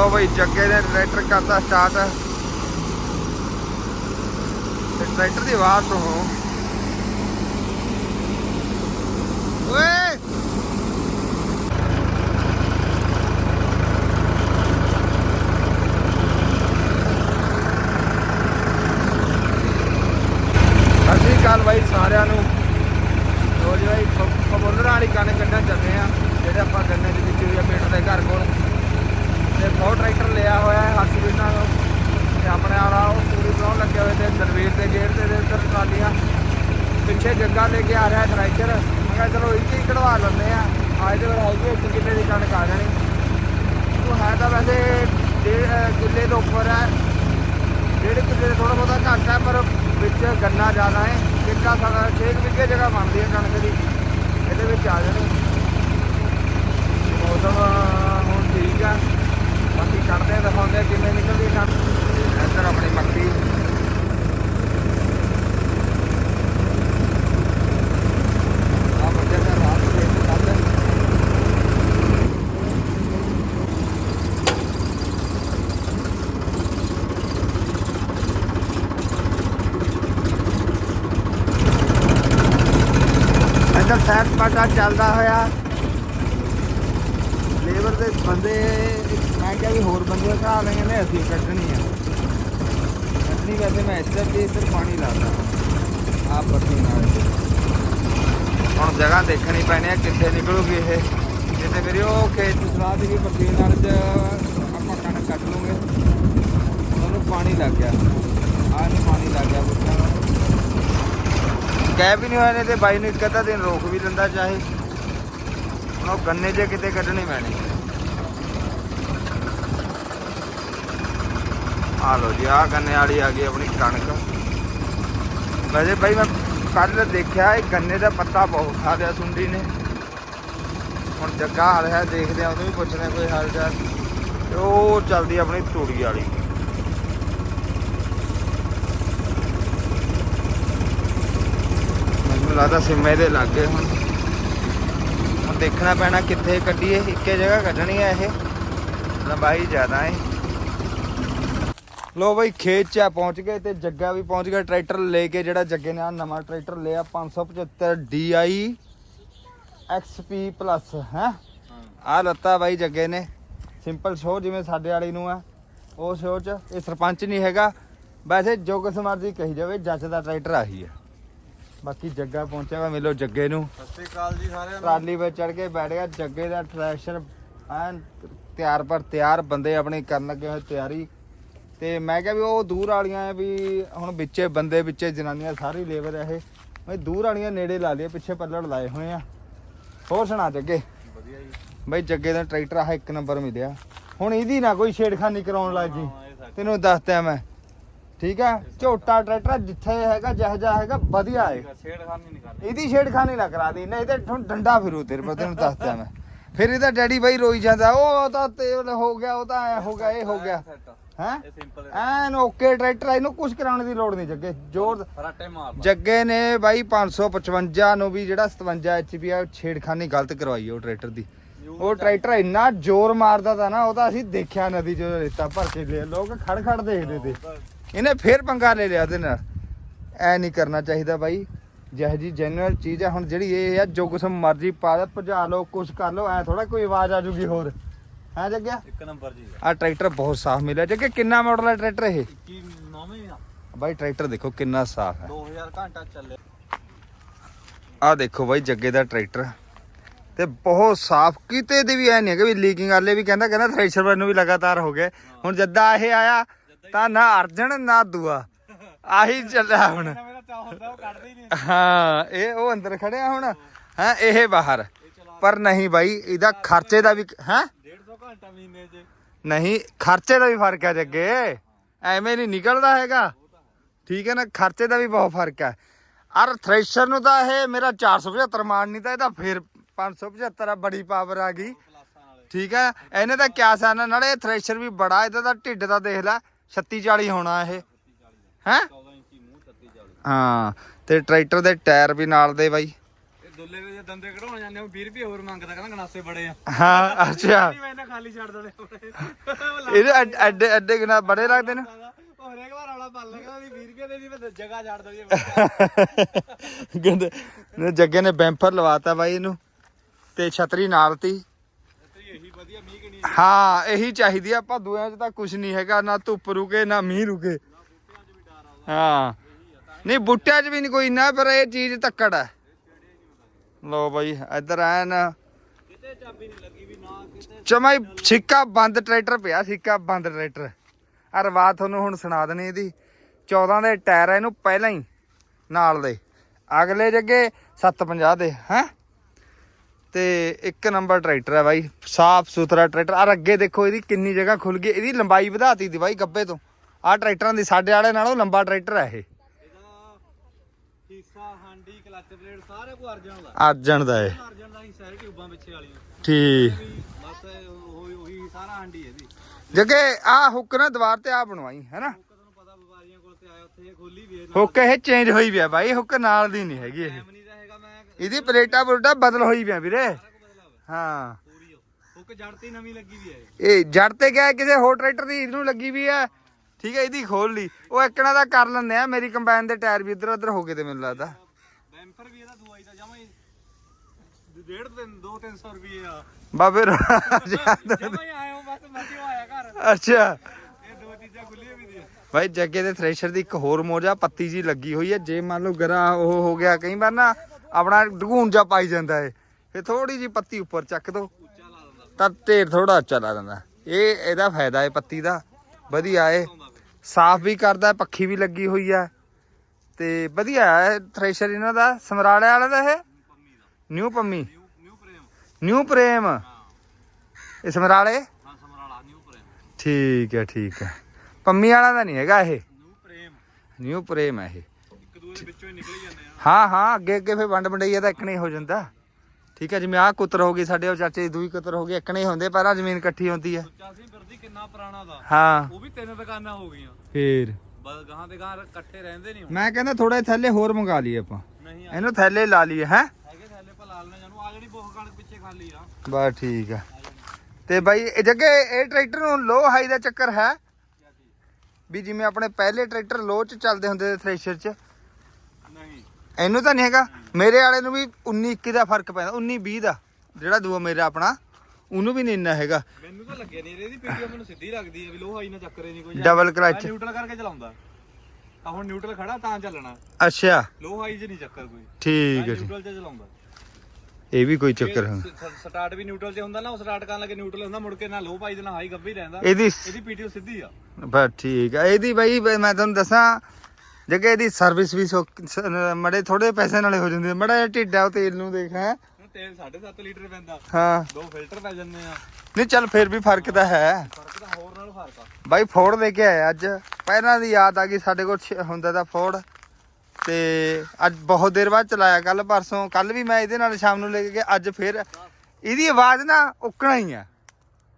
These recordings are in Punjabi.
ਲੋ ਬਈ, ਜੱਗੇ ਨੇ ਟਰੈਕਟਰ ਕਰਤਾ ਸਟਾਰਟ ਤੇ ਟਰੈਕਟਰ ਦੀ ਆਵਾਜ਼ ਤੋਂ ਓਏ! ਅਸੀਂ ਕੱਲ ਬਾਈ ਸਾਰਿਆਂ ਨੂੰ। ਰੋਜ਼ ਬਾਈ ਕਬੂਲਰ ਵਾਲੀ ਕਣ ਕੱਢਣ ਚੱਲੇ ਆ, ਜਿਹੜੇ ਆਪਾਂ ਗੰਨੇ ਦੇ ਵਿੱਚ ਹੋਇਆ ਪੇਟ ਦੇ ਘਰ ਕੋਲ। ਤੇ ਬਹੁਤ ਟਰੈਕਟਰ ਲਿਆ ਹੋਇਆ ਹੈ, ਹੱਥ ਬਿਨਾਂ ਨੂੰ ਤੇ ਆਪਣੇ ਵਾਲਾ ਉਹ ਪੂਰੀ ਬਣਾਉਣ ਲੱਗੇ ਹੋਏ ਤੇ ਦਰਵੇਰ ਦੇ ਗੇੜ ਤੇ ਉੱਧਰ ਟਰਾਲੀਆਂ ਪਿੱਛੇ ਜੱਗਾ ਲੈ ਕੇ ਆ ਰਿਹਾ ਟਰੈਕਟਰ। ਮੈਂ ਕਿਹਾ ਚਲੋ ਇਹ ਹੀ ਕਢਵਾ ਲੈਂਦੇ ਆ ਅੱਜ ਦੇ ਹੈਗੀ ਇੱਕ ਕਿੱਲੇ ਦੀ ਕਣਕ ਆ ਜਾਣੀ। ਉਹ ਹੈ ਤਾਂ ਵੈਸੇ ਡੇਢ ਕਿੱਲੇ ਤੋਂ ਉੱਪਰ ਹੈ। ਡੇਢ ਕਿੱਲੇ ਤੋਂ ਥੋੜਾ ਬਹੁਤਾ ਘੱਟ ਹੈ, ਪਰ ਵਿੱਚ ਗੰਨਾ ਜ਼ਿਆਦਾ ਹੈ। ਕਿੱਕਾ ਸਾਡਾ 6 ਵਿਗੇ ਜਗ੍ਹਾ ਬਣਦੀ ਹੈ ਕਣਕ ਦੀ। ਇਹਦੇ ਵਿੱਚ ਆ ਜਾਣੀ। ਮੌਸਮ ਹੁਣ ਠੀਕ ਆ ਬਾਕੀ ਕੱਢਦੇ ਆ, ਦਿਖਾਉਂਦੇ ਆ ਕਿਵੇਂ ਨਿਕਲਦੀ ਹੈ ਕਣਕ ਇੱਧਰ ਆਪਣੀ ਮੱਕੀ ਇੱਧਰ ਸੈਰ ਪਾਟਾ ਚੱਲਦਾ ਹੋਇਆ। ਲੇਬਰ ਦੇ ਬੰਦੇ ਕਿਹਾ ਵੀ ਹੋਰ ਬੰਦੇ ਘਾ ਲੈਣੇ ਨੇ, ਅਸੀਂ ਕੱਢਣੀ ਆ। ਕੱਢਣੀ ਵੈਸੇ ਮੈਂ ਇੱਧਰ ਤੇ ਇੱਧਰ ਪਾਣੀ ਲਾਦਾ ਆਪ ਬੱਤੀ ਨਾਲ। ਹੁਣ ਜਗ੍ਹਾ ਦੇਖਣੀ ਪੈਣੀ ਆ, ਕਿੱਥੇ ਨਿਕਲੂਗੀ ਇਹ। ਜਿੱਥੇ ਮੇਰੀ ਉਹ ਖੇਤ ਦੀ ਸਲਾਹ ਦੀ ਬੱਤੀ ਨਾਲ ਚ ਆਪਾਂ ਕਣਕ ਕੱਢ ਲੂਗੇ। ਉਹਨੂੰ ਪਾਣੀ ਲੱਗ ਗਿਆ। ਆਹ ਨੂੰ ਪਾਣੀ ਲੱਗ ਗਿਆ ਬੁੱਟਾਂ ਕਹਿ ਵੀ ਨਹੀਂ ਹੋਇਆ ਨੇ ਤੇ ਬਾਈ ਨੂੰ ਇੱਕ ਅੱਧਾ ਦਿਨ ਰੋਕ ਵੀ ਲੈਂਦਾ ਚਾਹੇ। ਹੁਣ ਉਹ ਗੰਨੇ ਜੇ ਕਿਤੇ ਕੱਢਣੇ ਪੈਣੇ। ਆ ਲੋ ਜੀ ਆ ਗੰਨੇ ਵਾਲੀ ਆ ਗਈ ਆਪਣੀ ਕਣਕ। ਵੈਸੇ ਬਾਈ ਮੈਂ ਕੱਲ ਦੇਖਿਆ, ਇਹ ਗੰਨੇ ਦਾ ਪੱਤਾ ਬਹੁਤ ਖਾ ਲਿਆ ਸੁੰਡੀ ਨੇ। ਹੁਣ ਜੱਗਾ ਹਾਲ ਹੈ, ਦੇਖਦੇ ਆ ਉਹਨੂੰ ਵੀ ਪੁੱਛਦੇ ਕੋਈ ਹਾਲ ਚਾਲ। ਤੇ ਉਹ ਚੱਲਦੀ ਆਪਣੀ ਤੂੜੀ ਵਾਲੀ। ਮੈਨੂੰ ਲੱਗਦਾ ਸਿੰਮੇ ਦੇ ਲੱਗੇ ਹੁਣ। ਹੁਣ ਦੇਖਣਾ ਪੈਣਾ ਕਿੱਥੇ ਕੱਢੀਏ, ਇੱਕੇ ਜਗ੍ਹਾ ਕੱਢਣੀ ਹੈ ਇਹ। ਲੰਬਾਈ ਜ਼ਿਆਦਾ ਹੈ। ਲੋ ਬਈ ਖੇਤ ਚ ਆ ਪਹੁੰਚ ਗਏ ਤੇ ਜੱਗਾ ਵੀ ਪਹੁੰਚ ਗਿਆ। ਟਰੈਕਟਰ ਲੈ ਕੇ ਜਿਹੜਾ ਜੱਗੇ ਨੇ ਆ ਨਵਾਂ ਟਰੈਕਟਰ ਲਿਆ 575 DI XP ਪਲੱਸ ਹੈ? ਆ ਲੱਤਾ ਬਾਈ ਜੱਗੇ ਨੇ। ਸਿੰਪਲ ਸ਼ੋ ਜਿਵੇਂ ਸਾਡੇ ਵਾਲੀ ਨੂੰ ਆ। ਉਹ ਸ਼ੋ ਚ ਇਹ ਸਰਪੰਚ ਨਹੀਂ ਹੈਗਾ। ਵੈਸੇ ਜੋ ਕਿਸ ਮਰਜ਼ੀ ਕਹੀ ਜਾਵੇ ਜੱਜ ਦਾ ਟਰੈਕਟਰ ਆਹੀ ਆ। ਬਾਕੀ ਜੱਗਾ ਪਹੁੰਚਿਆ ਵਾ ਮਿਲੋ ਜੱਗੇ ਨੂੰ। ਸਤਿ ਸ਼੍ਰੀ ਅਕਾਲ ਜੀ ਸਾਰਿਆਂ ਨੂੰ। ਟਰਾਲੀ ਵਿੱਚ ਚੜ ਕੇ ਬੈਠ ਗਿਆ। ਜੱਗੇ ਦਾ ਟਰੈਕਟਰ ਐਨ ਤਿਆਰ ਪਰ ਤਿਆਰ ਬੰਦੇ ਆਪਣੀ ਕਰਨ ਲੱਗੇ ਹੋਏ ਤਿਆਰੀ। ਤੇ ਮੈਂ ਕਿਹਾ ਵੀ ਉਹ ਦੂਰ ਵਾਲੀਆਂ ਆ ਵੀ ਹੁਣ ਵਿੱਚੇ ਬੰਦੇ ਵਿੱਚੇ ਜਨਾਨੀਆਂ ਸਾਰੀ ਲੇਬਰ ਇਹ। ਮੈਂ ਦੂਰ ਵਾਲੀਆਂ ਨੇੜੇ ਲਾ ਲਈਏ ਪਿੱਛੇ ਪੱਲੜ ਲਾਏ ਹੋਏ ਆ। ਹੋਰ ਸੁਣਾ ਜੱਗੇ? ਵਧੀਆ ਜੀ। ਬਈ ਜੱਗੇ ਦਾ ਟਰੈਕਟਰ ਆ ਇੱਕ ਨੰਬਰ ਮਿਲਿਆ। ਹੁਣ ਇਹਦੀ ਨਾ ਕੋਈ ਛੇੜਖਾਨੀ ਕਰਾਉਣ ਲੱਗ ਜੀ। ਤੈਨੂੰ ਦੱਸਦਾ ਮੈਂ। ਠੀਕ ਆ? ਝੋਟਾ ਟਰੈਕਟਰ ਜਿੱਥੇ ਹੈਗਾ ਜਿਹੋ ਜਿਹਾ ਹੈਗਾ ਵਧੀਆ ਹੈ ਛੇੜਖਾਨੀ ਨਹੀਂ ਕਰਦੇ ਇਹਦੀ ਛੇੜਖਾਨੀ ਨਾ ਕਰਾ ਦੀ ਨਹੀਂ ਤੇ ਹੁਣ ਡੰਡਾ ਫਿਰੂ ਤੇਰੇ ਪਰ ਤੈਨੂੰ ਦੱਸਦਾ ਮੈਂ। ਫਿਰ ਇਹਦਾ ਡੈਡੀ ਬਾਈ ਰੋਈ ਜਾਂਦਾ ਉਹ ਤਾਂ ਤੇਲ ਹੋ ਗਿਆ ਉਹ ਤਾਂ ਐ ਹੋ ਗਿਆ ਇਹ ਹੋ ਗਿਆ। ਹੈ? ਐਨ ਓਕੇ ਟਰੈਕਟਰ ਆ, ਇਹਨੂੰ ਕੁਝ ਕਰਾਉਣ ਦੀ ਲੋੜ ਨਹੀਂ ਜੱਗੇ ਜੋਰ ਫਰਾਟੇ ਮਾਰ ਲਾ। ਜੱਗੇ ਨੇ ਬਾਈ 555 ਨੂੰ ਵੀ ਜਿਹੜਾ 57 ਐਚਪੀ ਆ ਛੇੜਖਾਨੀ ਗਲਤ ਕਰਵਾਈ ਆ ਉਹ ਟਰੈਕਟਰ ਦੀ। ਉਹ ਟਰੈਕਟਰ। ਇੰਨਾ ਜ਼ੋਰ ਮਾਰਦਾ ਤਾ ਨਾ ਉਹ ਤਾਂ ਅਸੀਂ ਦੇਖਿਆ ਨਦੀ ਚ ਰੇਤਾ ਭਰ ਕੇ ਲਿਆ ਲੋਕ ਖੜ ਖੜ ਦੇਖਦੇ ਤੇ। ਇਹਨੇ ਫੇਰ ਪੰਗਾ ਲੈ ਲਿਆ ਉਹਦੇ ਨਾਲ। ਐ ਨਹੀਂ ਕਰਨਾ ਚਾਹੀਦਾ ਬਾਈ ਜਿਹੋ ਜੀ ਜੈਨੂਅਲ ਚੀਜ਼ ਹੈ ਹੁਣ ਜਿਹੜੀ ਇਹ ਆ ਜੋ ਕੁਛ ਮਰਜ਼ੀ ਪਾ ਦੇ ਭਜਾ ਲਓ ਕੁਛ ਕਰ ਲਓ ਐ ਥੋੜਾ ਕੋਈ ਆਵਾਜ਼ ਆ ਜੂਗੀ ਹੋਰ। ਹੈ ਜੱਗਿਆ? ਇੱਕ ਨੰਬਰ ਜੀ। ਆ ਟਰੈਕਟਰ ਬਹੁਤ ਸਾਫ਼ ਮਿਲਿਆ। ਜੱਗੇ ਕਿੰਨਾ ਮਾਡਲ ਹੈ ਟਰੈਕਟਰ ਇਹ? 21 ਨੌਵੇਂ ਆ। ਬਾਈ ਟਰੈਕਟਰ ਦੇਖੋ ਕਿੰਨਾ ਸਾਫ਼ ਹੈ। 2000 ਘੰਟਾ ਚੱਲੇ। ਆ ਦੇਖੋ ਬਾਈ ਜੱਗੇ ਦਾ ਟਰੈਕਟਰ। ਤੇ ਬਹੁਤ ਸਾਫ਼ ਕਿਤੇ ਦੇ ਵੀ ਐ ਨਹੀਂ ਹੈਗਾ ਵੀ ਲੀਕਿੰਗ ਵਾਲੇ ਵੀ ਕਹਿੰਦਾ ਕਹਿੰਦਾ ਥ੍ਰੈਸ਼ਰ ਵੱਲ ਨੂੰ ਵੀ ਲਗਾਤਾਰ ਹੋ ਗਏ ਹੁਣ ਜੱਦਾ ਇਹ ਆਇਆ ਤਾਂ ਨਾ ਅਰਜਨ ਨਾ ਦੂਆ। ਆਹੀ ਚੱਲਿਆ ਹੁਣ। ਹੀ ਇਹ ਉਹ ਅੰਦਰ ਖੜਿਆ ਹੁਣ। ਹੈ ਇਹ ਬਾਹਰ। ਪਰ ਨਹੀਂ ਬਾਈ ਇਹਦਾ ਖਰਚੇ ਦਾ ਵੀ ਹੈ? 150 ਘੰਟਾ ਮਹੀਨੇ 'ਚ। ਨਹੀਂ ਖਰਚੇ ਦਾ ਵੀ ਫ਼ਰਕ ਹੈ ਜੱਗੇ ਐਵੇਂ ਨਹੀਂ ਨਿਕਲਦਾ ਹੈਗਾ। ਠੀਕ ਹੈ ਨਾ ਖਰਚੇ ਦਾ ਵੀ ਬਹੁਤ ਫ਼ਰਕ ਹੈ। ਅਰ ਥ੍ਰੈਸ਼ਰ ਨੂੰ ਤਾਂ ਇਹ ਮੇਰਾ 475 ਮਾਨ ਨਹੀਂ ਤਾਂ ਇਹਦਾ ਫਿਰ 575 ਆ ਬੜੀ ਪਾਵਰ ਆ ਗਈ। ਠੀਕ ਹੈ ਇਹਨੇ ਤਾਂ ਕਿਆ ਸਾਨਾ ਨਾਲੇ ਥ੍ਰੈਸ਼ਰ ਵੀ ਬੜਾ ਇਹਦਾ ਤਾਂ ਢਿੱਡ ਦਾ ਦੇਖ ਲੈ 36 40 ਹੋਣਾ ਇਹ। ਹੈ? 14 ਇੰਚੀ ਮੂੰਹ 36 40 ਹਾਂ ਤੇ ਟਰੈਕਟਰ ਦੇ ਟਾਇਰ ਵੀ ਨਾਲ ਦੇ ਬਾਈ। ਇਹ ਦੁੱਲੇ ਦੇ ਜੇ ਦੰਦੇ ਕਢਾਉਣ ਜਾਂਦੇ ਉਹ 20 ਰੁਪਏ ਹੋਰ ਮੰਗਦਾ ਕਹਿੰਦਾ ਗਨਾਸੇ ਬੜੇ ਆ। ਹਾਂ ਅੱਛਾ। ਮੈਂ ਇਹਨਾਂ ਖਾਲੀ ਛੱਡ ਆਪਣੇ ਇਹਦੇ ਅੱਡ- ਅੱਡੇ ਅੱਡੇ ਕਿੰਨਾ ਬੜੇ ਲੱਗਦੇ ਨੇ? ਉਹ ਹਰੇਕ ਵਾਰ ਆਉਣਾ ਪੱਲ ਲਗਾ ਵੀ 20 ਰੁਪਏ ਦੇ ਦੀ ਮੈਂ ਜਗ੍ਹਾ ਛੱਡ ਦਣੀ ਕਹਿੰਦੇ ਨੇ ਜੱਗੇ ਨੇ ਬੈਂਪਰ ਲਵਾਤਾ ਬਾਈ ਇਹਨੂੰ ਤੇ ਛਤਰੀ ਨਾਲ ਤੀ। ਤੇ ਇਹੀ ਵਧੀਆ ਮੀਂਹ ਕਿਣੀ ਹਾਂ ਇਹੀ ਚਾਹੀਦੀ ਆ ਆਪਾਂ ਦੂਆਂ 'ਚ ਤਾਂ ਕੁਝ ਨਹੀਂ ਹੈਗਾ ਨਾ ਧੁੱਪ ਰੁਕੇ ਨਾ ਮੀਂਹ ਰੁਕੇ। ਹਾਂ। ਨਹੀਂ ਬੁੱਟਿਆਂ 'ਚ ਵੀ ਨਹੀਂ ਕੋਈ ਨਾ ਪਰ ਇਹ ਚੀਜ਼ ਤੱਕੜ ਹੈ ਲੋ ਬਾਈ, ਇੱਧਰ ਐਨ ਕਿਤੇ ਚਾਬੀ ਨਹੀਂ ਲੱਗੀ ਵੀ ਨਾ ਕਿਤੇ ਚਮਾਈ ਸਿੱਕਾ ਬੰਦ ਟਰੈਕਟਰ ਪਿਆ, ਸਿੱਕਾ ਬੰਦ ਟਰੈਕਟਰ। ਆ ਰਵਾ ਤੁਹਾਨੂੰ ਹੁਣ ਸੁਣਾ ਦੇਣੀ ਇਹਦੀ। 14 ਦੇ ਟਾਇਰ ਆ ਇਹਨੂੰ ਪਹਿਲਾਂ ਹੀ ਨਾਲ ਦੇ। ਅਗਲੇ ਜੱਗੇ 750 ਦੇ, ਹੈ? ਤੇ ਇੱਕ ਨੰਬਰ ਟਰੈਕਟਰ ਹੈ ਬਾਈ, ਸਾਫ਼ ਸੁਥਰਾ ਟਰੈਕਟਰ। ਆ ਅੱਗੇ ਦੇਖੋ ਇਹਦੀ ਕਿੰਨੀ ਜਗ੍ਹਾ ਖੁੱਲ ਗਈ। ਇਹਦੀ ਲੰਬਾਈ ਵਧਾਤੀ ਦੀ ਬਾਈ ਗੱਬੇ ਤੋਂ। ਆ ਟਰੈਕਟਰਾਂ ਦੀ ਸਾਡੇ ਵਾਲੇ ਨਾਲੋਂ ਲੰਬਾ ਟਰੈਕਟਰ ਹੈ ਇਹ ਇਹਦਾ ਹਿੱਸਾ ਹਾਂਡੀ ਕਲੱਚ ਪਲੇਟ ਸਾਰੇ ਕੋ ਅਰਜਨ ਦਾ? ਅਰਜਨ ਦਾ ਇਹ ਅਰਜਨ ਦਾ ਹਿੱਸਾ ਹੈ ਟਿਊਬਾਂ ਪਿੱਛੇ ਵਾਲੀਆਂ ਠੀਕ। ਬਸ ਉਹੀ ਉਹੀ ਸਾਰਾ ਹਾਂਡੀ ਇਹਦੀ। ਜੱਗੇ ਆ ਹੁੱਕ ਨਾ ਦੀਵਾਰ ਤੇ ਆ ਬਣਵਾਈ ਹੈਨਾ ਉਹ ਤੁਹਾਨੂੰ ਪਤਾ ਵਪਾਰੀਆਂ ਕੋਲ ਤੇ ਆਇਆ ਉੱਥੇ ਇਹ ਖੋਲੀ ਵੀ ਹੈ ਹੁੱਕ ਇਹ ਚੇਂਜ ਹੋਈ ਪਿਆ ਬਾਈ ਹੁੱਕ ਨਾਲ ਦੀ ਨਹੀਂ ਹੈਗੀ ਇਹ। ਟਾਈਮ ਨਹੀਂ ਦਾ ਹੈਗਾ ਮੈਂ ਇਹਦੀ ਪਲੇਟਾਂ ਪਲੇਟਾਂ ਬਦਲ ਹੋਈ ਪਿਆ ਵੀਰੇ। ਸਾਰਾ ਕੁ ਹਾਂ। ਪੂਰੀ ਹੁੱਕ ਜੜਤੀ ਨਵੀਂ ਲੱਗੀ ਵੀ ਹੈ ਇਹ। ਇਹ ਜੜ ਤੇ ਗਿਆ ਕਿਸੇ ਹੋਰ ਟਰੈਕਟਰ ਦੀ ਇਹਨੂੰ ਲੱਗੀ ਵੀ ਆ ਠੀਕ ਹੈ ਇਹਦੀ ਖੋਲ ਲਈ। ਉਹ ਇੱਕਣਾ ਦਾ ਕਰ ਲੈਂਦੇ ਆ ਮੇਰੀ ਕੰਬਾਈਨ ਦੇ ਟਾਇਰ ਵੀ ਇੱਧਰ ਉੱਧਰ ਹੋ ਗਏ ਤੇ ਮੈਨੂੰ ਲੱਗਦਾ ਬੈਂਪਰ ਵੀ ਇਹਦਾ ਦਵਾਈ ਦਾ ਜਮਾ ਹੀ ਡੇਢ ਤਿੰਨ 2-300 ਰੁਪਏ ਆ। ਬਾਬੇ ਜਮਾ ਹੀ ਆਇਓ ਬਸ ਮੱਚਿਓ ਆਇਆ ਘਰ? ਅੱਛਾ। ਇਹ ਦੋ ਚੀਜ਼ਾਂ ਖੁੱਲੀਆਂ ਵੀ ਦੀਆਂ। ਭਾਈ ਜੱਗੇ ਦੇ ਥ੍ਰੈਸ਼ਰ ਦੀ ਇੱਕ ਹੋਰ ਮੋਜਾ ਪੱਤੀ ਜੀ ਲੱਗੀ ਹੋਈ ਹੈ ਜੇ ਮੰਨ ਲਓ ਗਰਾ ਉਹ ਹੋ ਗਿਆ ਕਈ ਵਾਰ ਨਾ ਆਪਣਾ ਢਗੂਨ ਜਾ ਪਾਈ ਜਾਂਦਾ ਹੈ ਫਿਰ ਥੋੜੀ ਜੀ ਪੱਤੀ ਉੱਪਰ ਚੱਕ ਦੋ। ਤਾਂ ਢੇਰ ਥੋੜਾ ਉੱਚਾ ਲਾ ਦਿੰਦਾ। ਇਹ ਇਹਦਾ ਫਾਇਦਾ ਹੈ ਪੱਤੀ ਦਾ। ਵਧੀਆ ਹੈ ਸਾਫ਼ ਵੀ ਕਰਦਾ ਪੱਖੀ ਵੀ ਲੱਗੀ ਹੋਈ ਹੈ ਤੇ ਵਧੀਆ ਹੈ ਥ੍ਰੈਸ਼ਰ ਇਹਨਾਂ ਦਾ। ਸਮਰਾਲੇ ਵਾਲਾ ਦਾ ਇਹ? ਨਿਊ ਪੰਮੀ। ਨਿਊ ਪ੍ਰੇਮ। ਇਹ ਸਮਰਾਲੇ? ਹਾਂ ਸਮਰਾਲਾ ਨਿਊ ਪ੍ਰੇਮ। ਠੀਕ ਹੈ ਠੀਕ ਹੈ। ਪੰਮੀ ਵਾਲਾ ਦਾ ਨਹੀਂ ਹੈਗਾ ਇਹ? ਨਿਊ ਪ੍ਰੇਮ। ਨਿਊ ਪ੍ਰੇਮ ਹੈ ਇਹ। ਇੱਕ ਦੂਏ ਦੇ ਵਿੱਚੋਂ ਹੀ ਨਿਕਲ ਜਾਂਦੇ ਆ। ਹਾਂ ਹਾਂ ਅੱਗੇ ਅੱਗੇ ਫੇ ਵੰਡ ਵੰਡਈਆ ਤਾਂ ਇੱਕਣੇ ਹੋ ਜਾਂਦਾ। ਠੀਕ ਹੈ ਜਿਵੇਂ ਆਹ ਕੁੱਤਰ ਹੋ ਗਈ ਸਾਡੇ ਉਹ ਚਾਚੇ ਦੀ ਦੂਈ ਕੁੱਤਰ ਹੋ ਗਈ ਇੱਕਣੇ ਹੁੰਦੇ ਪਹਿਲਾਂ ਜ਼ਮੀਨ ਇਕੱਠੀ ਹੁੰਦੀ ਹੈ। ਸੁੱਚਾ ਸਿੰਘ ਬਿਰਦੀ ਕਿੰਨਾ ਪੁਰਾਣਾ ਦਾ। ਹਾਂ। ਉਹ ਵੀ ਤਿੰਨ ਦੁਕਾਨਾਂ ਹੋ ਗਈਆਂ। ਫੇਰ। ਬਸ ਗਾਂ ਦੇ ਗਾਂ ਇਕੱਠੇ ਰਹਿੰਦੇ ਨਹੀਂ ਹੁਣ। ਮੈਂ ਕਹਿੰਦਾ ਥੋੜਾ ਥੱਲੇ ਹੋਰ ਮੰਗਾ ਲਈਏ ਆਪਾਂ। ਨਹੀਂ ਆ ਇਹਨੂੰ ਥੱਲੇ ਲਾ ਲਈਏ ਹੈ ਹੈਗੇ ਥੈਲੇ ਪਾ ਲਾਲ ਨਾ ਜਾਨੂੰ ਆ ਜਿਹੜੀ ਬੋਹ ਕਣਕ ਪਿੱਛੇ ਖਾਲੀ ਆ। ਬਸ ਠੀਕ ਆ। ਤੇ ਬਾਈ ਇਹ ਜੱਗੇ ਇਹ ਟਰੈਕਟਰ ਨੂੰ ਲੋ ਹਾਈ ਦਾ ਚੱਕਰ ਹੈ। ਵੀ ਜਿਵੇਂ ਆਪਣੇ ਪਹਿਲੇ ਟਰੈਕਟਰ ਲੋ ਚ ਚੱਲਦੇ ਹੁੰਦੇ ਸੀ ਥ੍ਰੈਸ਼ਰ ਚ। ਨਹੀਂ। ਇਹਨੂੰ ਤਾਂ ਨਹੀਂ ਹੈਗਾ। ਮੇਰੇ ਵਾਲੇ ਨੂੰ ਵੀ 19 21 ਦਾ ਫ਼ਰਕ ਪੈਂਦਾ 19 20 ਦਾ। ਜਿਹੜਾ ਦੂਆ ਮੇਰਾ ਆਪਣਾ ਉਹਨੂੰ ਵੀ ਨਹੀਂ ਇੰਨਾ ਹੈਗਾ। ਮੈਨੂੰ ਤਾਂ ਲੱਗਿਆ ਨਹੀਂ ਇਹਦੀ ਪੀਡੀਓ ਮੈਨੂੰ ਸਿੱਧੀ ਲੱਗਦੀ ਹੈ ਵੀ ਲੋਹਾ ਹੀ ਨਾ ਚੱਕਰੇ ਨਹੀਂ ਕੋਈ। ਡਬਲ ਕਲਚ ਨਿਊਟਰਲ ਕਰਕੇ ਚਲਾਉਂਦਾ। ਆ ਹੁਣ ਨਿਊਟਰਲ ਖੜਾ ਤਾਂ ਚੱਲਣਾ। ਅੱਛਾ। ਲੋ ਹਾਈ 'ਚ ਨਹੀਂ ਚੱਕਰ ਕੋਈ। ਠੀਕ ਹੈ ਠੀਕ ਨਿਊਟਰਲ 'ਚ ਚਲਾਉਂਦਾ। ਇਹ ਵੀ ਕੋਈ ਚੱਕਰ ਹੁੰਦਾ ਸਟਾਰਟ ਵੀ ਨਿਊਟਰਲ 'ਚ ਹੁੰਦਾ ਨਾ ਉਹ ਸਟਾਰਟ ਕਰਨ ਲੱਗੇ ਨਿਊਟਰਲ ਹੁੰਦਾ ਮੁੜ ਕੇ ਨਾ ਲੋ ਪਾਈ ਦੇ ਹਾਈ ਗੱਭੀ ਰਹਿੰਦਾ। ਇਹਦੀ ਇਹਦੀ ਪੀਟੀਓ ਸਿੱਧੀ ਆ। ਬਸ ਠੀਕ ਆ। ਇਹਦੀ ਬਾਈ ਮੈਂ ਤੁਹਾਨੂੰ ਦੱਸਾਂ ਜੱਗੇ ਇਹਦੀ ਸਰਵਿਸ ਵੀ ਮੜੇ ਥੋੜੇ ਪੈਸੇ ਨਾਲੇ ਹੋ ਜਾਂਦੀ ਮੜਾ ਢਿੱਡਾ ਤੇਲ ਨੂੰ ਦੇਖ। ਹੈਂ ਤੇਲ 7.5 ਲੀਟਰ ਪੈਂਦਾ। ਹਾਂ। ਦੋ ਫਿਲਟਰ ਪੈ ਜਾਂਦੇ ਆ। ਨਹੀਂ ਚੱਲ ਫਿਰ ਵੀ ਫ਼ਰਕ ਤਾਂ ਹੈ। ਫ਼ਰਕ ਤਾਂ ਹੋਰ ਨਾਲੋਂ ਫ਼ਰਕ ਆ। ਬਾਈ ਫੋੜ ਲੈ ਕੇ ਆਇਆ ਅੱਜ। ਪਹਿਲਾਂ ਦੀ ਯਾਦ ਆ ਗਈ ਸਾਡੇ ਕੋਲ ਹੁੰਦਾ ਤਾਂ ਫੋੜ। ਤੇ ਅੱਜ ਬਹੁਤ ਦੇਰ ਬਾਅਦ ਚਲਾਇਆ ਕੱਲ ਪਰਸੋਂ। ਕੱਲ ਵੀ ਮੈਂ ਇਹਦੇ ਨਾਲ ਸ਼ਾਮ ਨੂੰ ਲੈ ਕੇ ਗਿਆ ਅੱਜ ਫਿਰ ਇਹਦੀ ਆਵਾਜ਼ ਨਾ ਉੱਕਣਾ ਹੀ ਆ।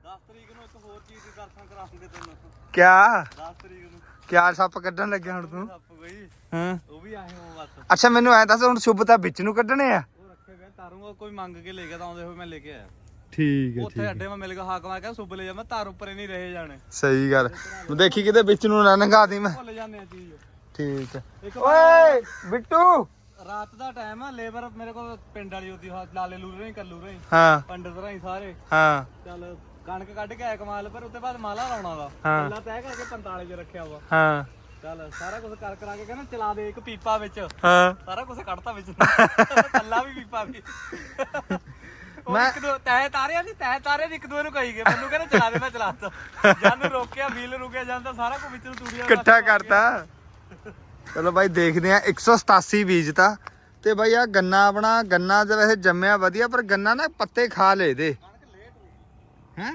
10 ਤਰੀਕ ਨੂੰ ਇੱਕ ਹੋਰ ਚੀਜ਼ ਦੀ ਦਰਸ਼ਨ ਕਰਾਉਂਗੇ ਤੈਨੂੰ ਕਿਆ? 10 ਤਰੀਕ ਨੂੰ ਕਿਆ ਸੱਪ ਕੱਢਣ ਲੱਗਿਆ ਹੁਣ ਤੂੰ? ਸੱਪ ਗਈ ਹਾਂ। ਉਹ ਵੀ ਆਏ ਹੋ ਬਸ ਅੱਛਾ ਮੈਨੂੰ ਐ ਦੱਸ ਹੁਣ ਸ਼ੁਭ ਤਾਂ ਵਿੱਚ ਨੂੰ ਕੱਢਣੇ ਆ। ਉਹ ਰੱਖੇ ਗਏ ਤਾਰੂਗਾ ਕੋਈ ਮੰਗ ਕੇ ਲੈ ਗਿਆ ਤਾਂ ਆਉਂਦੇ ਹੋਏ ਮੈਂ ਲੈ ਕੇ ਆਇਆ। ਠੀਕ ਉੱਥੇ ਅੱਡੇ ਮੈਂ ਮਿਲ ਗਿਆ ਹਾਕ ਮਾਰ ਕੇ ਸੁੱਬ ਲੈ ਜਾ। ਮੈਂ ਤਾਰ ਉੱਪਰ ਹੀ ਨਹੀਂ ਰਹੇ ਜਾਣੇ। ਸਹੀ ਗੱਲ। ਤੂੰ ਦੇਖੀ ਕਿਤੇ ਵਿੱਚ ਨੂੰ ਨਾ ਨੰਗਾ ਦੀ ਮੈਂ। ਭੁੱਲ ਜਾਂਦੇ ਆ ਚੀਜ਼। ਠੀਕ ਹੈ। ਓਏ ਬਿੱਟੂ! ਰਾਤ ਦਾ ਟਾਈਮ ਆ ਲੇਬਰ ਮੇਰੇ ਕੋਲ ਪਿੰਡ ਵਾਲੀ ਉਹਦੀ ਹਾ- ਲਾਲੇ ਲੂਰੇ ਹੀ ਕੱਲੂ ਰਹੀ ਹਾਂ। ਪੰਡਤ ਰਹੀ ਸਾਰੇ। ਹਾਂ। ਚੱਲ ਕਣਕ ਕੱਢ ਕੇ ਆਇਆ ਕਮਾਲ ਪਰ ਉੱਤੇ ਬਾਅਦ ਮਾਲਾ ਲਾਉਣਾ ਦਾ ਹਾਂ। ਪਹਿਲਾਂ ਤੈਅ ਕਰਕੇ 45 ਚ ਰੱਖਿਆ ਵਾ। ਹਾਂ। ਚੱਲ ਸਾਰਾ ਕੁਝ ਕਰ ਕਰਾ ਕੇ ਕਹਿੰਦਾ ਚਲਾ ਦੇ ਇੱਕ ਪੀਪਾ ਵਿੱਚ। ਹਾਂ। ਸਾਰਾ ਕੁਝ ਕੱਢਤਾ ਵਿੱਚ। ਕੱਲਾ ਵੀ ਪੀਪਾ ਵੀ। ਉਹ ਮੈਂ- ਇੱਕ ਦੋ ਤੈ ਤਾਰਿਆ ਨਹੀਂ ਤੈ ਤਾਰੇ ਨੀ ਇੱਕ ਦੂਏ ਨੂੰ ਕਹੀ ਗਏ। ਮੈਨੂੰ ਕਹਿੰਦਾ ਚਲਾ ਦੇ ਮੈਂ ਚਲਾਤਾ। ਜਨ ਰੋਕਿਆ ਵੀਲ ਰੁਕਿਆ ਜਾਂਦਾ ਸਾਰਾ ਕੁਝ ਵਿੱਚ ਨੂੰ ਤੂੜੀਆਂ ਇਕੱਠਾ ਕਰਤਾ। ਚਲੋ ਬਾਈ ਦੇਖਦੇ ਆ 187 ਬੀਜ ਤਾਂ। ਤੇ ਬਾਈ ਆ ਗੰਨਾ ਆਪਣਾ ਗੰਨਾ ਤੇ ਵੈਸੇ ਜੰਮਿਆ ਵਧੀਆ ਪਰ ਗੰਨਾ ਨਾ ਪੱਤੇ ਖਾ ਲੇ ਦੇ ਹੈ?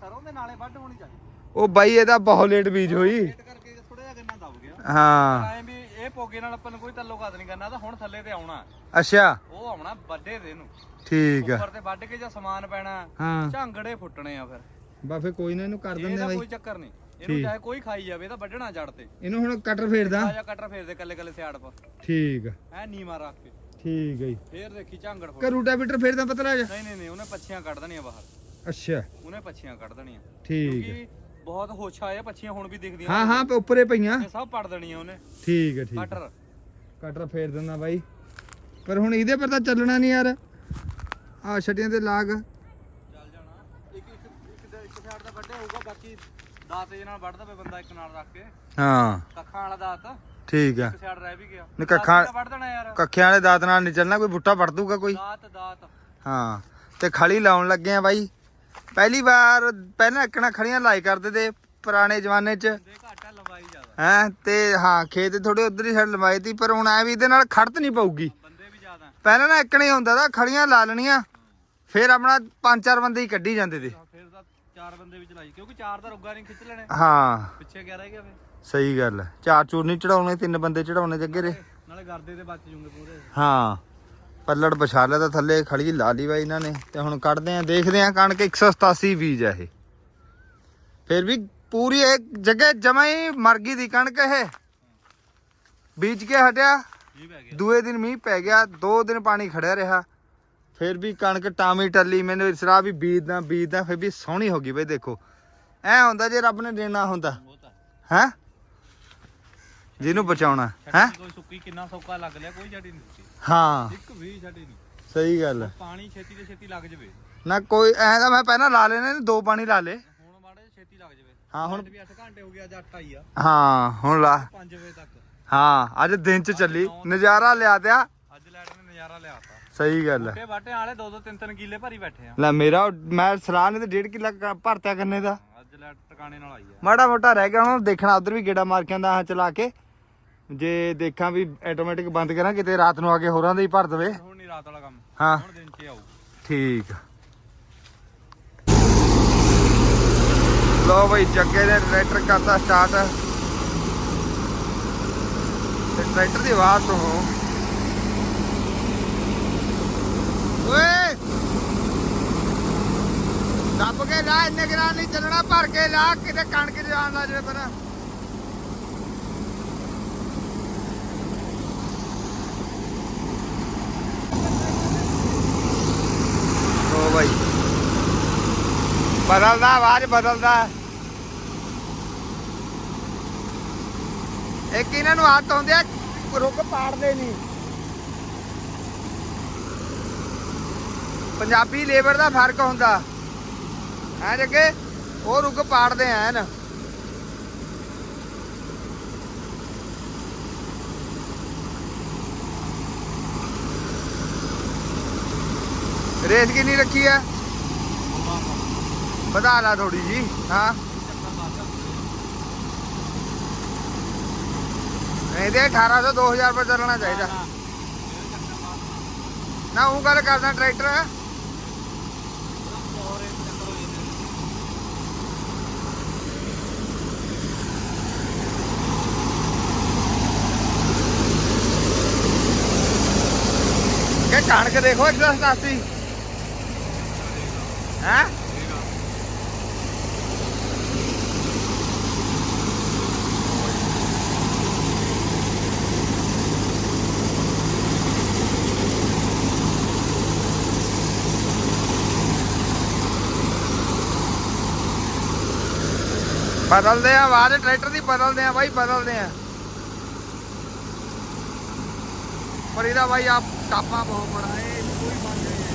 ਸਰੋਂ ਨਾਲੇ ਵੱਢ ਹੋਣੀ ਚਾਹੀਦੀ ਉਹ ਬਾਈ ਇਹਦਾ ਬਹੁਤ ਲੇਟ ਬੀਜ ਹੋਈ। ਕਰਕੇ ਥੋੜਾ ਜਿਹਾ ਗੰਨਾ ਦਬ ਗਿਆ ਹਾਂ। ਐਂ ਵੀ ਇਹ ਪੋਗੇ ਨਾਲ ਆਪਾਂ ਨੂੰ ਕੋਈ ਤੱਲੋਕਾਤ ਨਹੀਂ ਕਰਨਾ ਤਾਂ ਹੁਣ ਥੱਲੇ ਤੇ ਆਉਣਾ ਅੱਛਾ। ਉਹ ਆਉਣਾ ਵੱਡੇ ਦੇ ਨੂੰ ਠੀਕ ਆ। ਉੱਪਰ ਤੇ ਵੱਢ ਕੇ ਜਾਂ ਸਮਾਨ ਪੈਣਾ ਹਾਂ। ਝਾਂਗੜੇ ਫੁੱਟਣੇ ਆ ਫਿਰ। ਬਾ ਫੇ ਕੋਈ ਨਾ ਇਹਨੂੰ ਕਰ ਦਿੰਦੇ ਆ ਇਹਦਾ ਬਾਈ। ਕੋਈ ਚੱਕਰ ਨਹੀਂ। ਇਹਨੂੰ ਚਾਹੇ ਕੋਈ ਖਾਈ ਜਾਵੇ ਇਹ ਤਾਂ ਵੱਢਣਾ ਜੜ ਤੇ। ਇਹਨੂੰ ਹੁਣ ਕਟਰ ਫੇਰਦਾ। ਆ ਜਾ ਕਟਰ ਫੇਰ ਦੇ ਕੱਲੇ ਕੱਲੇ ਸਿਆੜ ਪਾ ਠੀਕ ਆ। ਐ ਨੀਮਾ ਰੱਖ ਕੇ। ਠੀਕ ਹੈ ਜੀ। ਫੇਰ ਦੇਖੀ ਝਾਂਗੜ ਫੁੱਟ ਕਿ ਰੂਟਾ ਬੀਟਰ ਫੇਰਦਾ ਪਤਲਾ ਜਾ ਨਹੀਂ ਨਹੀਂ ਨਹੀਂ ਉਹਨੇ ਪੱਛੀਆਂ ਕੱਢ ਦੇਣੀਆਂ ਬਾਹਰ। ਅੱਛਾ। ਉਹਨੇ ਪੱਛੀਆਂ ਕੱਢ ਦੇਣੀਆਂ। ਠੀਕ ਹੈ ਕਿਉਂਕਿ ਬਹੁਤ ਹੋਛਾ ਆਇਆ ਪੱਛੀਆਂ ਹੁਣ ਵੀ ਦਿਖਦੀਆਂ ਹਾਂ ਹਾਂ ਉੱਪਰੇ ਪਈਆਂ। ਇਹ ਸਭ ਪੜ ਦੇਣੀਆਂ ਉਹਨੇ। ਠੀਕ ਹੈ ਠੀਕ ਹੈ। ਕਟਰ। ਕਟਰ ਫੇਰ ਦਿੰਦਾ ਬਾਈ। ਪਰ ਹੁਣ ਇਹਦੇ ਪਰ ਤਾਂ ਚੱਲਣਾ ਨਹੀਂ ਯਾਰ। ਆ ਛਟੀਆਂ ਤੇ ਲਾਗ। ਚੱਲ ਜਾਣਾ। ਇੱਕ ਇੱਕ ਇੱਕ ਸਾਈਡ ਦਾ ਵੱਢਿਆ ਹੋਊਗਾ ਬਾਕੀ ਦਾਤ ਦੇ ਨਾਲ ਵੱਢਦਾ ਪਿਆ ਬੰਦਾ ਇੱਕ ਨਾਲ ਰੱਖ ਕੇ। ਹਾਂ। ਕੱਖਾਂ ਵਾਲਾ ਦਾਤ। ਠੀਕ ਹੈ। ਇੱਕ ਸਾਈਡ ਰਹਿ ਵੀ ਗਿਆ। ਨਹੀਂ, ਕੱਖਾਂ- ਵੱਢ ਦੇਣਾ ਯਾਰ। ਕੱਖਿਆਂ ਵਾਲੇ ਦਾਤ ਨਾਲ ਨਹੀਂ ਚੱਲਣਾ ਕੋਈ ਬੁੱਟਾ ਵੜ ਦੂਗਾ ਕੋਈ? ਦਾਤ ਦਾਤ। ਹਾਂ। ਤੇ ਖੜੀ ਲਾਉਣ ਲੱਗੇ ਆ ਬਾਈ। ਪਹਿਲੀ ਵਾਰ ਪਹਿਲਾਂ ਇੱਕਣਾ ਖੜੀਆਂ ਲਾਈ ਕਰਦੇ ਤੇ ਪੁਰਾਣੇ ਜ਼ਮਾਨੇ 'ਚ। ਦੇ ਘਾਟਾ ਲੰਬਾਈ ਜ਼ਿਆਦਾ। ਹੈ ਤੇ ਹਾਂ ਖੇਤ ਥੋੜੇ ਉਧਰ ਹੀ ਲਵਾਈ ਤੀ ਪਰ ਹੁਣ ਐ ਵੀ ਇਹਦੇ ਨਾਲ ਖੜਤ ਨਹੀਂ ਪਊਗੀ। ਬੰਦੇ ਵੀ ਜ਼ਿਆਦਾ। ਪਹਿਲਾਂ ਨਾ ਇੱਕਣੇ ਹੁੰਦਾ ਤਾਂ ਖੜੀਆਂ ਲਾ ਲੈਣੀਆਂ ਫਿਰ ਆਪਣਾ ਪੰਜ ਚਾਰ ਬੰਦੇ ਹੀ ਕੱਢੀ ਜਾਂਦੇ ਤਾਂ। ਚਾਰ ਬੰਦੇ ਵੀ ਚਲਾਈ ਕਿਉਂਕਿ ਚਾਰ ਦਾ ਰੁੱਗਾ ਨਹੀਂ ਖਿੱਚ ਲੈਣੇ। ਹਾਂ। ਪਿੱਛੇ ਕਿਆ ਰਹਿ ਗਿਆ ਫੇ ਸਹੀ ਗੱਲ ਹੈ। ਚਾਰ ਚੂਰ ਨਹੀਂ ਚੜਾਉਣੇ ਤਿੰਨ ਬੰਦੇ ਚੜਾਉਣੇ ਜੱਗੇ ਰੇ ਨਾਲੇ ਗਰਦੇ ਤੇ ਬਚ ਜੂਗੇ ਪੂਰੇ। ਹਾਂ। ਪੱਲੜ ਵਿਛਾ ਲਿਆ ਤਾਂ ਥੱਲੇ ਖੜੀ ਲਾ ਲਈ ਬਾਈ ਇਹਨਾਂ ਨੇ। ਤੇ ਹੁਣ ਕੱਢਦੇ ਆ ਦੇਖਦੇ ਆ ਕਣਕ 187 ਬੀਜ ਆ ਇਹ। ਫਿਰ ਵੀ ਪੂਰੀ ਇੱਕ ਜਗ੍ਹਾ ਜਮਾ ਹੀ ਮਰ ਗਈ ਦੀ ਕਣਕ ਇਹ। ਬੀਜ ਕੇ ਹਟਿਆ? ਜੀ ਪੈ ਗਿਆ। ਦੂਏ ਦਿਨ ਮੀਂਹ ਪੈ ਗਿਆ ਦੋ ਦਿਨ ਪਾਣੀ ਖੜਿਆ ਰਿਹਾ। ਫਿਰ ਵੀ ਕਣਕ ਟਾਮੀ ਟੱਲੀ ਮੈਨੂੰ ਇਸਰਾ ਵੀ ਬੀਜਦਾ ਬੀਜਦਾ ਫਿਰ ਵੀ ਸੋਹਣੀ ਹੋ ਗਈ ਬਈ ਦੇਖੋ। ਐ ਹੁੰਦਾ ਜੇ ਰੱਬ ਨੇ ਦੇਣਾ ਹੁੰਦਾ। ਹੈ? ਜਿਹਨੂੰ ਬਚਾਉਣਾ। ਹੈ? ਕੋਈ ਸੁੱਕੀ ਕਿੰਨਾ ਸੌਕਾ ਲੱਗ ਲਿਆ ਕੋਈ ਛੱਡੀ ਨਹੀਂ ਸੁੱਕੀ ਹਾਂ। ਇੱਕ ਵੀ ਛੱਡੀ ਨਹੀਂ। ਸਹੀ ਗੱਲ ਹੈ ਪਾਣੀ ਛੇਤੀ ਤੇ ਛੇਤੀ ਲੱਗ ਜਵੇ। ਨਾ ਕੋਈ ਐ ਤਾਂ ਮੈਂ ਪਹਿਲਾਂ ਲਾ ਲੈਣੇ ਨੇ ਦੋ ਪਾਣੀ ਲਾ ਲੇ। ਹੁਣ ਮਾੜੇ ਛੇਤੀ ਲੱਗ ਜਵੇ। ਹਾਂ ਹੁਣ ਵੀ 8 ਘੰਟੇ ਹੋ ਗਏ ਅੱਜ 8 ਆਈ ਆ। ਹਾਂ ਹੁਣ ਲਾ। 5 ਵਜੇ ਤੱਕ। ਹਾਂ ਅੱਜ ਦਿਨ ਚ ਚੱਲੀ। ਨਜ਼ਾਰਾ ਲਿਆ ਤਿਆ ਅੱਜ ਲੈਟ ਨੇ ਨਜ਼ਾਰਾ ਲਿਆਤਾ ਸਹੀ ਗੱਲ ਹੈ। ਬਾਟੇ ਵਾਲੇ ਦੋ ਦੋ ਤਿੰਨ ਤਿੰਨ ਕਿੱਲੇ ਭਰੀ ਬੈਠੇ ਆ। ਲੈ ਮੇਰਾ ਉਹ- ਮੈਂ ਸਲਾਹ ਨੇ ਤੇ ਡੇਢ ਕਿੱਲਾ ਕ- ਭਰਤਿਆ ਕਰਨੇ ਦਾ। ਅੱਜ ਲੈਟ ਟਿਕਾਣੇ ਨਾਲ ਆਈ ਆ। ਮਾੜਾ ਮੋਟਾ ਰਹਿ ਗਿਆ ਹੁਣ ਦੇਖਣਾ ਉਧਰ ਵੀ ਗੇੜਾ ਮਾਰ ਕੇ ਆਂਦਾ ਹਾਂ ਚਲਾ ਕੇ। ਜੇ ਦੇਖਾਂ ਵੀ ਆਟੋਮੈਟਿਕ ਬੰਦ ਕਰਾਂ ਕਿਤੇ ਰਾਤ ਨੂੰ ਆ ਕੇ ਹੋਰਾਂ ਦਾ ਹੀ ਭਰ ਦਵੇ। ਹੁਣ ਨਹੀਂ ਰਾਤ ਵਾਲਾ ਕੰਮ। ਹਾਂ। ਹੁਣ ਦਿਨ 'ਚ ਆਊ। ਠੀਕ ਲੋ ਬਈ ਜੱਗੇ ਦੇ ਟਰੈਕਟਰ ਕਰਤਾ ਸਟਾਰਟ ਤੇ ਟਰੈਕਟਰ ਦੀ ਆਵਾਜ਼ ਤੋਂ ਓਏ ਦੱਬ ਕੇ ਲਾ, ਇੰਨੇ ਗਰਾਂ ਨਹੀਂ ਚੱਲਣਾ, ਭਰ ਕੇ ਲਾ, ਕਿਤੇ ਕਣਕ ਜਾਣ ਲਾ ਜੇ ਪਰ ਓ ਬਾਈ। ਬਦਲਦਾ, ਆਵਾਜ਼ ਬਦਲਦਾ। ਇੱਕ ਇਹਨਾਂ ਨੂੰ ਆਦਤ ਹੁੰਦੀ ਆ, ਰੁੱਖ ਪਾੜਦੇ ਨਹੀਂ। ਪੰਜਾਬੀ ਲੇਬਰ ਦਾ ਫ਼ਰਕ ਹੁੰਦਾ। ਹੈ ਜੱਗੇ ਉਹ ਰੁੱਖ ਪਾੜਦੇ ਐਨ। ਰੇਸ ਕਿੰਨੀ ਰੱਖੀ ਹੈ ਵਧਾ ਲਾ ਥੋੜੀ ਜੀ ਹਾਂ। ਤੇ 1800 2000 ਪਰ ਚੱਲਣਾ ਚਾਹੀਦਾ। ਨਾ ਉਹ ਗੱਲ ਕਰਦਾ ਟਰੈਕਟਰ। ਕਿ ਕਣਕ ਦੇਖੋ 187 ਹੈ? ਬਦਲਦੇ ਆ, ਆਵਾਜ਼ ਟਰੈਕਟਰ ਦੀ ਬਦਲਦੇ ਆ ਬਾਈ, ਬਦਲਦੇ ਆ। ਪਰ ਇਹਦਾ ਬਾਈ ਆਪ ਟਾਪਾ ਬਹੁਤ ਬੜਾ ਹੈ ਇਹ ਕੋਈ ਬੰਦ ਨਹੀਂ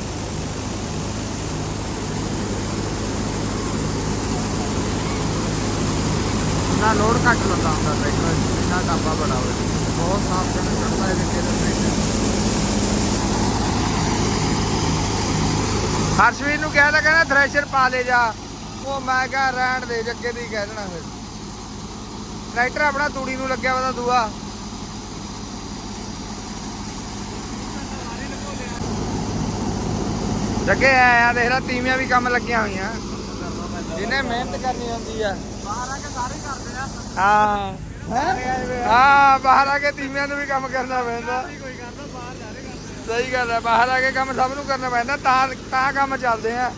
ਨਾ ਲੋਡ ਘੱਟ ਲੰਦਾ ਹੁੰਦਾ ਟਰੈਕਟਰ ਇੰਨਾ ਟਾਪਾ ਬੜਾ ਹੋਵੇ। ਬਹੁਤ ਸਾਫ਼ ਕਰਨ ਚੜਦਾ ਹੈ ਦੇਖੇ ਟਰੈਕਟਰ ਹਰਸ਼ਵੀਰ ਨੂੰ ਕਹਿ ਤਾਂ ਕਹਿੰਦਾ ਥ੍ਰੈਸ਼ਰ ਪਾ ਲੈ ਜਾ। ਉਹ ਮੈਂ ਕਿਹਾ ਰਹਿਣ ਦੇ ਜੱਗੇ ਦੀ ਕਹਿ ਦੇਣਾ ਫਿਰ। ਟਰੈਕਟਰ ਆਪਣਾ ਤੂੜੀ ਨੂੰ ਲੱਗਿਆ ਵਾ ਤਾਂ ਦੂਆ। ਜੱਗੇ ਆਇਆ ਦੇਖ ਲੈ ਤੀਵੀਆਂ ਵੀ ਕੰਮ ਲੱਗੀਆਂ ਹੋਈਆਂ। ਜਿਹਨੇ ਮਿਹਨਤ ਕਰਨੀ ਹੁੰਦੀ ਆ। ਬਾਹਰ ਆ ਕੇ ਸਾਰੇ ਕਰਦੇ ਆ ਹਾਂ। ਹੈਂ? ਹਾਂ ਬਾਹਰ ਆ ਕੇ ਤੀਵੀਆਂ ਨੂੰ ਵੀ ਕੰਮ ਕਰਨਾ ਪੈਂਦਾ। ਕੋਈ ਕਰਦਾ ਬਾਹਰ ਜਾ ਰਹੇ ਕਰਦੇ ਸਹੀ ਗੱਲ ਹੈ ਬਾਹਰ ਆ ਕੇ ਕੰਮ ਸਭ ਨੂੰ ਕਰਨਾ ਪੈਂਦਾ ਤਾਂ ਤਾਂ ਕੰਮ ਚੱਲਦੇ ਆ।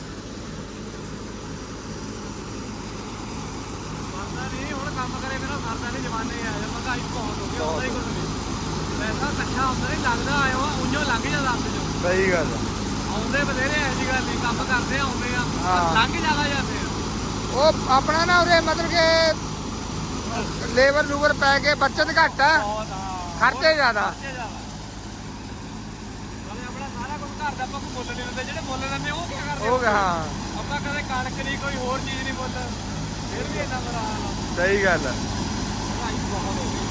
ਕੰਮ ਕਰੇ ਮੇਰਾ ਸਰਦਾ ਨਹੀਂ ਜਮਾਨੇ ਆ ਜਾਂ ਮਹਿੰਗਾਈ ਬਹੁਤ ਹੋ ਗਈ ਹੁੰਦਾ ਹੀ ਕੁਝ ਨਹੀਂ ਪੈਸਾ ਇਕੱਠਾ ਹੁੰਦਾ ਨਹੀਂ ਲੱਗਦਾ ਆਇਆ ਉਂਝੋਂ ਲੰਘ ਜਾਂਦਾ ਹੱਥ ਚੋਂ ਸਹੀ ਗੱਲ ਹੈ। ਆਉਂਦੇ ਬਥੇਰੇ ਐ ਜੀ ਗੱਲ ਨਹੀਂ ਕੰਮ ਕਰਦੇ ਆ, ਆਉਂਦੇ ਆ। ਹਾਂ। ਲੰਘ ਜ਼ਿਆਦਾ ਜਾਂਦੇ ਆ ਉਹ ਆਪਣਾ ਨਾ ਉਹਦੇ ਮਤਲਬ ਕਿ ਲੇਬਰ ਲੂਬਰ ਪੈ ਕੇ ਬੱਚਤ ਘੱਟ ਆ। ਬਹੁਤ ਖਰਚੇ ਜ਼ਿਆਦਾ। ਖਰਚੇ ਜ਼ਿਆਦਾ। ਨਾਲੇ ਆਪਣਾ ਸਾਰਾ ਕੁਝ ਘਰ ਦਾ ਆਪਾਂ ਕੋਈ ਮੁੱਲ ਨਹੀਂ ਦਿੰਦੇ। ਜਿਹੜੇ ਮੁੱਲ ਦਿੰਦੇ ਉਹ ਕੀ ਕਰਦੇ ਉਹ ਹਾਂ। ਆਪਾਂ? ਕਦੇ ਕਣਕ ਨਹੀਂ ਕੋਈ ਹੋਰ ਚੀਜ਼ ਨਹੀਂ ਮੁੱਲ। ਫਿਰ ਵੀ ਇੰਨਾ ਬੁਰਾ ਹਾਲ ਆ। ਸਹੀ ਗੱਲ ਆ। ਭਾਈ ਬਹੁਤ ਹੋ ਗਈ।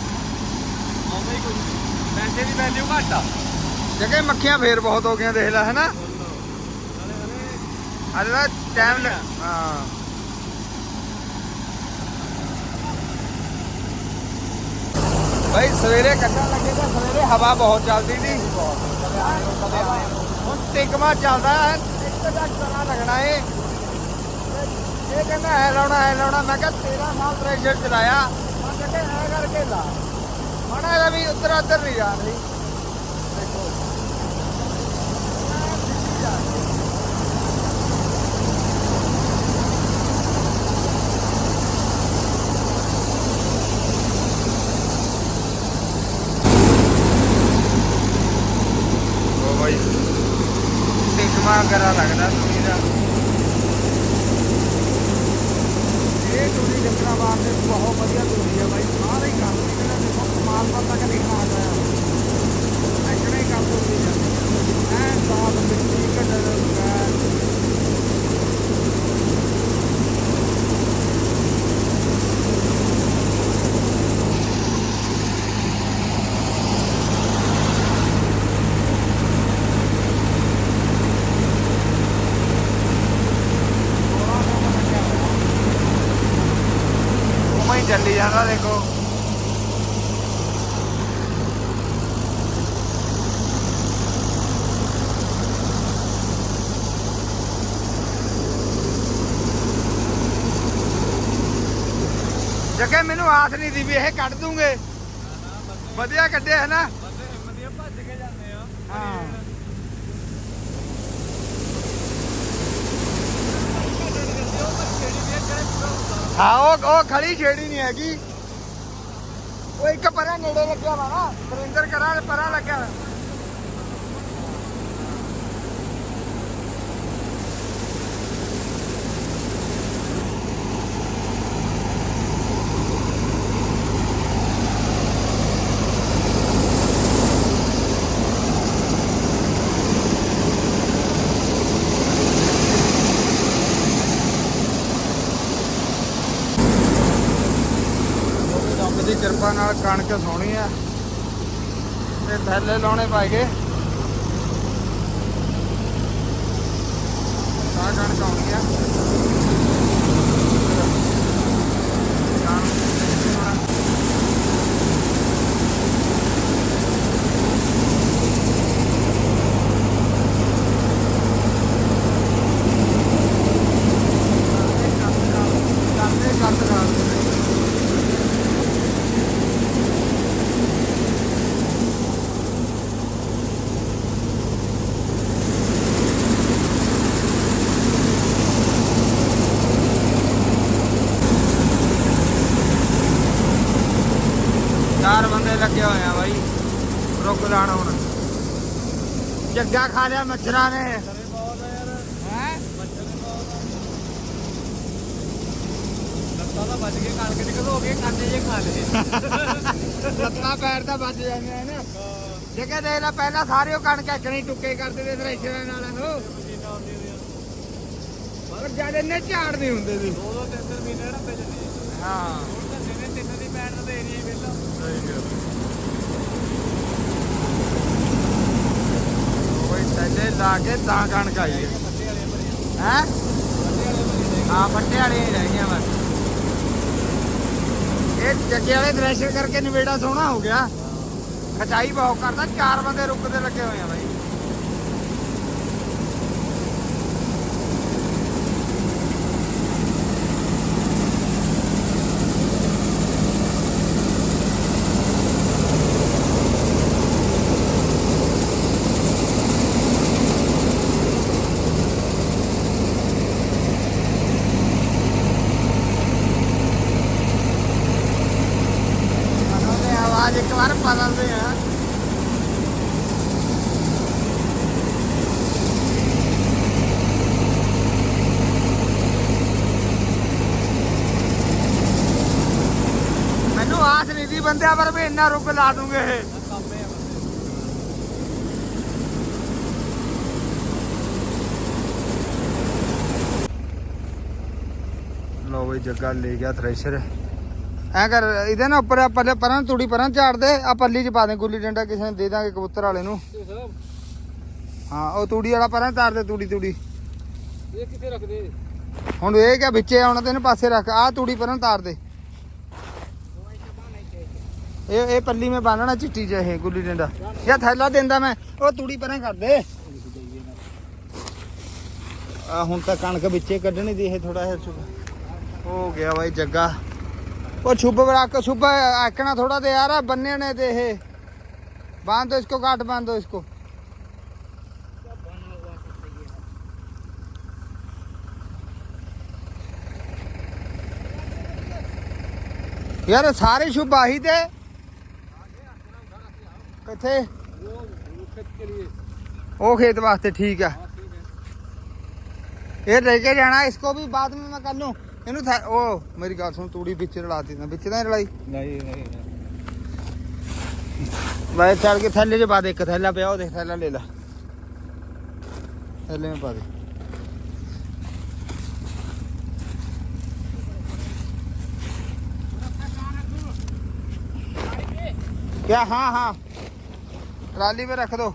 ਆਉਂਦਾ ਹੀ ਕੋਈ ਨਹੀਂ। ਪੈਸੇ ਦੀ ਵੈਲਿਊ ਘੱਟ ਆ। ਜਗੇ ਮੱਖੀਆਂ ਫੇਰ ਬਹੁਤ ਹੋ ਗਈਆਂ ਦੇਖ ਲੈ ਹੈਨਾ? ਹਲੇ ਅੱਜ ਦਾ ਟਾਈਮ ਹਾਂ ਭਾਈ ਸਵੇਰੇ ਕੱਢਣ ਲੱਗੇ ਤਾਂ ਸਵੇਰੇ ਹੁਣ ਟਿਕਮਾ ਚੱਲਦਾ ਹੈ ਇੱਕ ਦਾ ਕਰਾ ਲੱਗਣਾ ਏ ਇਹ ਕਹਿੰਦਾ ਐ ਲਾਉਣਾ ਐ ਲਾਉਣਾ ਮੈਂ ਕਿਹਾ 13 ਸਾਲ ਪ੍ਰੈਸ਼ਰ ਚਲਾਇਆ ਮੈਂ ਕਹਿੰਦਾ ਐ ਕਰਕੇ ਲਾ ਮਾੜਾ ਜਿਹਾ ਵੀ ਉੱਧਰ ਉੱਧਰ ਨਹੀਂ ਜਾ ਰਹੀ ਦੇਖੋ ਐਂ ਸਿੱਧੀ ਜਾ ਰਹੀ। ਉਹ ਬਾਈ ਟਿਕਮਾ ਲੱਗਦਾ ਤੁਸੀਂ ਦਾ। ਇਹ ਟੂਰੀ ਜੰਗਲਾ ਵਾਸਤੇ ਬਹੁਤ ਵਧੀਆ ਟੂਰੀ ਹੈ ਬਾਈ। ਸਾਰੇ ਹੀ ਕੰਮ ਨਿਕਲਦਾ ਦੇਖੋ ਕਮਾਲ ਪਾ ਤੱਕ ਲਿਖਣਾ ਆ ਗਿਆ ਐਕਣੇ ਹੀ ਕੰਮ ਹੁੰਦੀ ਜਾਂਦੀ ਹੈ ਐ ਸਾਫ਼ ਮਿੱਟੀ ਕੱਢਣ ਮੈਂ ਉਵੇਂ ਹੀ ਚੱਲੀ ਜਾਂਦਾ ਦੇਖੋ ਜੱਗੇ, ਮੈਨੂੰ ਆਸ ਨਹੀਂ ਦੀ ਵੀ ਇਹ ਕੱਢ ਦੂੰਗੇ। ਵਧੀਆ ਕੱਢਿਆ ਹੈ ਨਾ? ਬੰਦੇ ਹਿੰਮਤੀਆਂ ਭੱਜ ਕੇ ਜਾਂਦੇ ਆ ਹਾਂ। ਹਾਂ, ਉਹ ਉਹ ਖੜੀ ਛੇੜੀ ਨਹੀਂ ਹੈਗੀ। ਉਹ ਇੱਕ ਪਰਾਂ ਨੇੜੇ ਲੱਗਿਆ ਵਾ ਨਾ। ਸੁਰਿੰਦਰ ਕਰਾਂ ਪਰਾਂ ਲੱਗਿਆ ਵਾ। ਉਹਦੇ ਰੱਬ ਦੀ ਕਿਰਪਾ ਨਾਲ ਕਣਕ ਸੋਹਣੀ ਆ। ਤੇ ਥੈਲੇ ਲਾਉਣੇ ਪਾਏਗੇ ਆ ਕਣਕ ਆਉਣੀ ਆ ਕਰਦੇ ਕਰਦੇ ਕਰਦੇ ਚਾਰ ਬੰਦੇ ਲੱਗੇ ਹੋਏ ਆ ਬਾਈ ਰੁਕ ਜਾਣ ਹੁਣ ਜੱਗਾ ਖਾ ਲਿਆ ਮੱਛਰਾਂ ਨੇ। ਹੈ ਲੱਤਾਂ ਤਾਂ ਵੱਜ ਕੇ ਕਣਕ ਨਿਕਲ ਹੋ ਗਏ ਕਾਂਡੇ ਜੇ ਖਾ ਲਏ। ਲੱਤਾਂ ਪੈਰ ਤਾਂ ਵੱਜ ਜਾਂਦੇ ਆ ਨਾ। ਜੱਗਾ ਦੇਖ ਲੈ ਪਹਿਲਾਂ ਸਾਰੇ ਉਹ ਕਣਕ ਐਕਣੀ ਟੁੱਕੇ ਕਰਦੇ ਤੇ ਥ੍ਰੈਸ਼ਰਾਂ ਨਾਲ ਨੇ। ਪਰ ਜਦ ਇੰਨੇ ਝਾੜ ਨਹੀਂ ਹੁੰਦੇ ਸੀ। ਦੋ ਦੋ ਤਿੰਨ ਤਿੰਨ ਮਹੀਨੇ ਰੱਪੇ ਚੱਲੇ ਹਾਂ। ਹੁਣ ਤਾਂ ਦਿਨੇ ਤਿੰਨ ਦੀ ਪੈਣ ਦਾ ਏਰੀਆ ਕੋਈ ਥੱਲੇ ਲਾ ਕੇ ਤਾਂ ਕਣਕ ਆਈ ਹੈ। ਹੈ? ਪੱਤੇ ਵਾਲੇ ਹਾਂ ਫੱਟੇ ਵਾਲੇ ਹੀ ਰਹਿ ਗਈਆਂ ਬਸ। ਇਹ ਜੱਗੇ ਵਾਲੇ ਥ੍ਰੈਸ਼ਰ ਕਰਕੇ ਨਵੇੜਾ ਸੋਹਣਾ ਹੋ ਗਿਆ। ਖਚਾਈ ਬਹੁਤ ਕਰਦਾ, ਚਾਰ ਬੰਦੇ ਰੁਕਦੇ ਲੱਗੇ ਹੋਏ ਆ ਬਾਈ। ਬੰਦਿਆਂ ਪਰ ਵੀ ਇੰਨਾ ਰੁੱਕ ਲਾ ਦੂੰਗੇ ਇਹ। ਲੋ ਬਈ ਜੱਗਾ ਲੈ ਗਿਆ ਥ੍ਰੈਸ਼ਰ। ਐ ਕਰ ਇਹਦੇ ਨਾ ਉੱਪਰ ਪੱਲੇ ਪਰਾਂ ਤੂੜੀ ਪਰਾਂ ਝਾੜ ਦੇ ਆ ਪੱਲੀ ਚ ਪਾ ਦੇ ਗੁੱਲੀ ਡੰਡਾ ਕਿਸੇ ਨੂੰ ਦੇ ਦਾਂਗੇ ਕਬੂਤਰ ਵਾਲੇ ਨੂੰ। ਹਾਂ ਉਹ ਤੂੜੀ ਵਾਲਾ ਪਰਾਂ ਤਾਰ ਦੇ ਤੂੜੀ ਤੂੜੀ। ਇਹ ਕਿੱਥੇ ਰੱਖਦੇ? ਹੁਣ ਇਹ ਕਿਆ ਵਿੱਚੇ ਆਉਣਾ ਤੈਨੂੰ ਪਾਸੇ ਰੱਖ ਆ ਤੂੜੀ ਪਰਾਂ ਤਾਰ ਦੇ। ਇਹ ये पल्ली में बांधना चिट्टी जो ਗੁੱਲੀ ਡੰਡਾ। ਜਾਂ ਥੈਲਾ ਦਿੰਦਾ ਮੈਂ, ਉਹ ਤੂੜੀ ਪਰਾਂ ਕਰ ਦੇ। ਆ ਹੁਣ ਤਾਂ ਕਣਕ ਵਿੱਚੇ ਕੱਢਣੀ ਦੀ ਇਹ ਥੋੜਾ ਜਿਹਾ ਸੁੱਕ- ਹੋ ਗਿਆ ਬਾਈ ਜੱਗਾ। ਉਹ ਛੁੱਬ ਬਰਾਕ ਛੁੱਬ ਆਕਣਾ ਥੋੜਾ ਤੇ ਯਾਰ ਬੰਨੇ ਨੇ ਤੇ ਇਹ। बांध दो इसको काट बांध दो इसको यार सारे शुभ आही थे ਕਿੱਥੇ ਉਹ ਖੇਤ ਵਾਸਤੇ ਠੀਕ ਆ ਇਹ ਲੈ ਕੇ ਜਾਣਾ ਇਸਕੋ ਵੀ ਬਾਅਦ ਵਿੱਚ ਮੈਂ ਕਰ ਲੂੰ ਇਹਨੂੰ ਥੈ- ਉਹ ਮੇਰੀ ਗੱਲ ਸੁਣ ਤੂੜੀ ਵਿੱਚ ਰਲਾ ਦਿੱਤਾ ਵਿੱਚ ਤਾਂ ਨੀ ਰਲਾਈ ਨਹੀਂ ਨਹੀਂ ਮੈਂ ਚੱਲ ਕੇ ਥੈਲੇ 'ਚ ਪਾ ਦੇ ਇੱਕ ਥੈਲਾ ਪਿਆ ਉਹ ਦੇਖ ਥੈਲਾ ਲੈ ਲੈ ਥੈਲੇ में ਪਾ ਦੇ क्या हाँ हाँ ਟਰਾਲੀ 'ਤੇ ਰੱਖ ਦਿਓ।